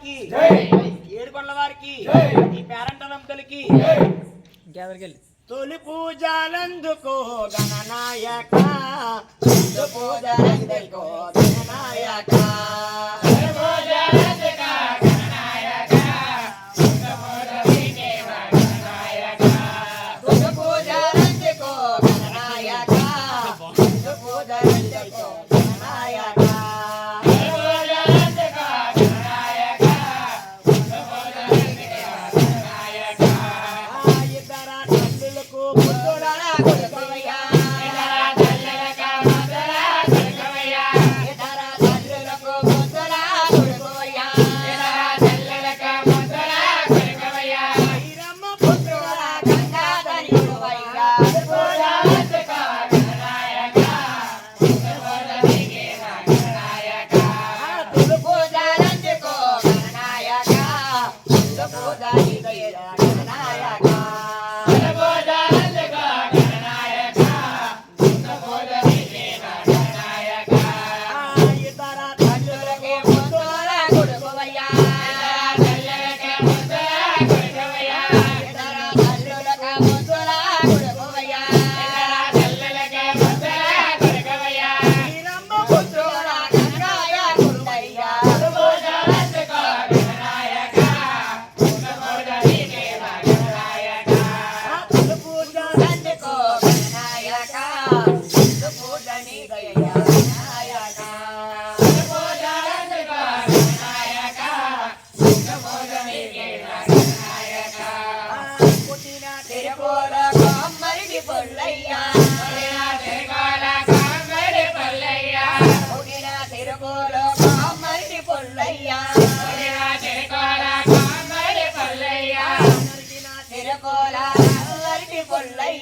వారికి ఏడు పళ్ళ వారికి ఈ పేరంటలంతలకి తొలి పూజలందుకో గణనాయక పూజలందుకో గణనాయక Let's. Jaya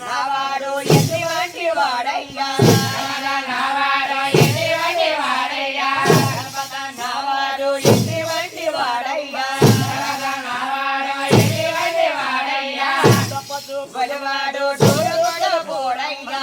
నావాడు ఎటువంటి వాడయ్యా? నావాడు ఎటువంటి వాడయ్యా? నావాడు ఎటువంటి వాడయ్యా? నావాడు ఎటువంటి వాడయ్యా? బలవాడు పోడయ్యా?